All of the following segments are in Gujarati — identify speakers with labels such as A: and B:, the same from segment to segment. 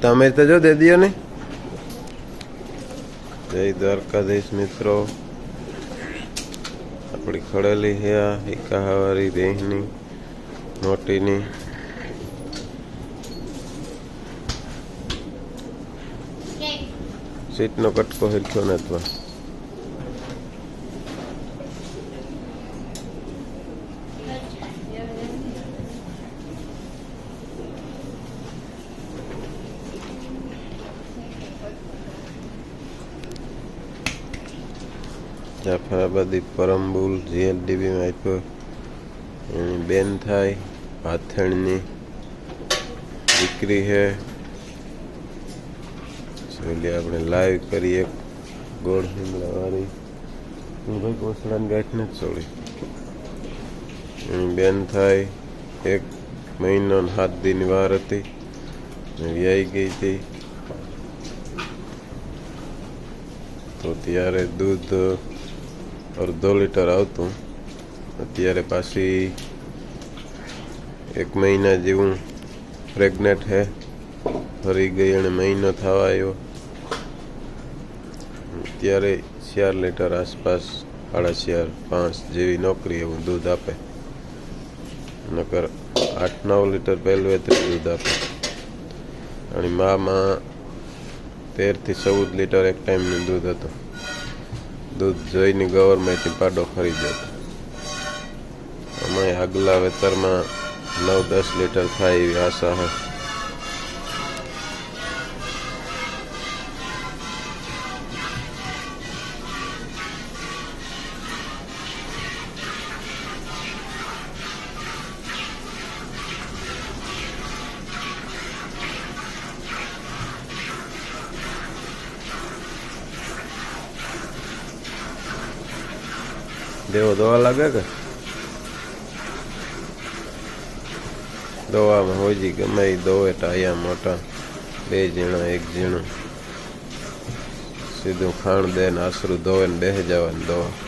A: તમે તો જો દે દિયો ને. જય દ્વારકાધીશ મિત્રો. આપણી ખડેલી હે આ એકાહાવારી દેહની મોટીની સીટનો કટકો હિરખ્યો ને જાફરાબાદી પરમબુલ જીએલડીબીમાં આપ્યો. એની બેન થાય ભાથણની દીકરી હે. છેલ્લે આપણે લાઈવ કરીએ. ગોળ હિમલાવાળી હું ભાઈ કોસડાની ગાંઠ જ છોડી. એની બેન થાય, એક મહિનો સાત દીની વાર હતી. વ્યાઈ ગઈ હતી. તો ત્યારે દૂધ અડધો લીટર આવતું. અત્યારે પાછી એક મહિના જેવું પ્રેગ્નેટ હે. ફરી ગઈ અને મહિનો થવા આવ્યો અત્યારે ચાર લીટર આસપાસ, સાડા ચાર, પાંચ જેવી નોકરી એવું દૂધ આપે. નકર આઠ નવ લીટર પહેલું એ દૂધ આપે. અને મામાં તેરથી ચૌદ લીટર એક ટાઈમનું દૂધ હતું. દૂધ જોઈને ગવર્મેન્ટથી પાડો ખરીદ્યો. હતો અમે આગલા વેતરમાં નવ દસ લીટર થાય એવી આશા હોય દેવો દવા લાગે કે? દવામાં હોજી ગમે એ દોવે ટાયા મોટા, બે જીણા એક જીણું સીધું ખાણ દે ને આશરું ધોવે ને બેસી જવાની દવા.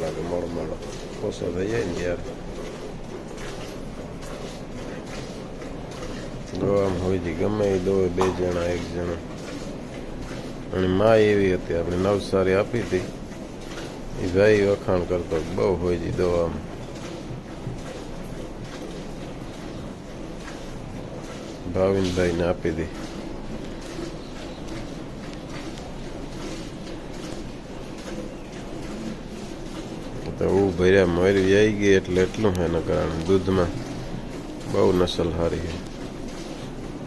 A: લાગે મોડ મોડો ઓછો થઈ જાય ને ત્યારે દોવામાં હોય છે ગમે એ દોવે બે જણા એક જણા અને મા એવી હતી આપણે નવસારી આપી હતી એ ભાઈ વખાણ કરતો બહુ હોય છે દોવામાં ભાવિનભાઈને આપી હતી તો હું ભર્યા મરી આવી ગઈ એટલે એટલું એના કારણે દૂધમાં બહુ નસલ સારી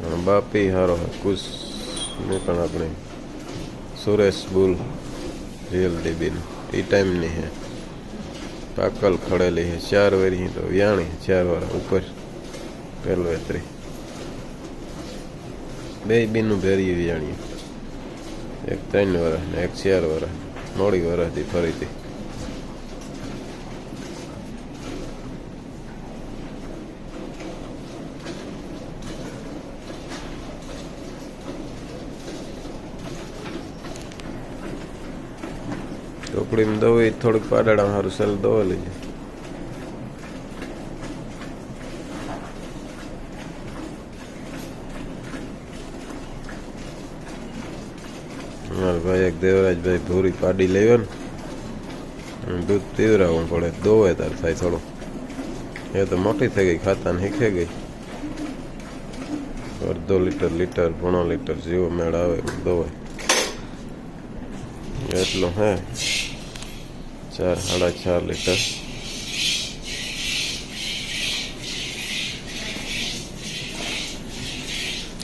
A: છે બાપી સારો છે કુશ ને પણ આપણે સુરેશ બુલ રિયલ ડીબીન. એ ટાઈમની છે પાકલ ખડેલી છે ચાર વેરી તો વ્યાણી ચાર વાર ઉપર પેલો એતરી બે બીનું ભેરી વ્યાણી એક ત્રણ વર્ષ ને એક ચાર વર્ષ મોડી વર્ષથી ફરીથી. ટોકડીમાં દવા થોડુંક પાડાડા સારું સેલ દો લેજે. મારા ભાઈ એક દેવરાજભાઈ ભૂરી પાડી લેવો ને. દૂધ પીવરાવવું પડે દોવે તાર થાય થોડું. એ તો મોટી થઈ ગઈ ખાતા ને શીખે ગઈ. અડધો લીટર લીટર, પોણો લીટર જેવો મેળ આવે દોવાય. એટલો, હે? ચાર સાડા ચાર લીટર.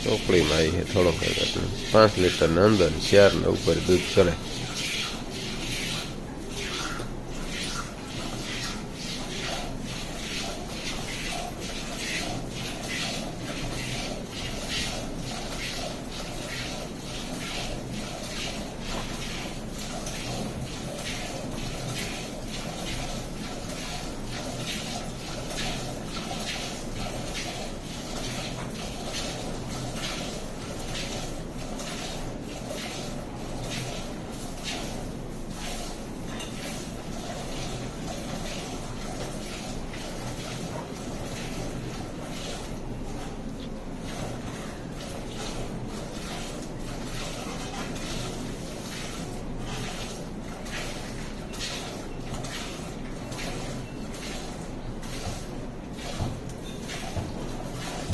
A: ચોપડીમાં આવી છે થોડોક પાંચ લીટરની અંદર ચાર ને ઉપર દૂધ કરે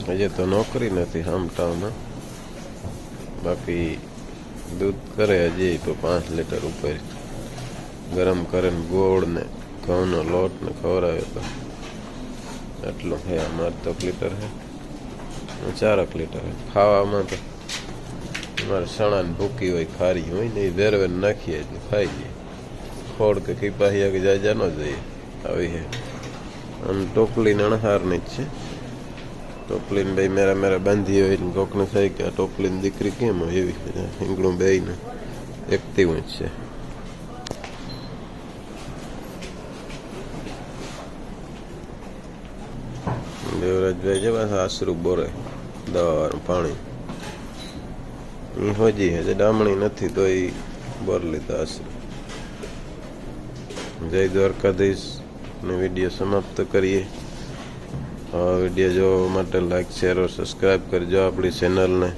A: હજી તો નોકરી નથી હામટામાં બાકી દૂધ કરે હજી તો પાંચ લીટર ઉપર. ગરમ કરીને ગોળ ને ઘઉંનો લોટ ને ખવડાવ્યો તો. એટલું હે, અમારે તો લીટર હે. ચારક લીટર હે. ખાવામાં તો અમારે સણાને ભૂકી હોય, ખારી હોય ને એ વેરવેર નાખીએ એટલે ખાઈ જઈએ ખોડ કે કીપાહિયા કે જાજા ન જઈએ. આવી હે. આમ ટોપલી નણહારની જ છે. ટોપલીને ભાઈ મેરા મેરા બાંધી હોય ને કોકને થાય કે આ ટોપલીન દીકરી કેમ હોય એવી હિંગળું બે ને એકતી જ છે દેવરાજભાઈ છે પાછા આશરું બોરે દવાવાળું પાણી એ હોજી હજે ડામણી નથી તો એ બોર લીધા આશરું જય દ્વારકાધીશ ને વીડિયો સમાપ્ત કરીએ વીડિયો જોવા માટે લાઈક શેર સબસ્ક્રાઈબ કરજો આપણી ચેનલને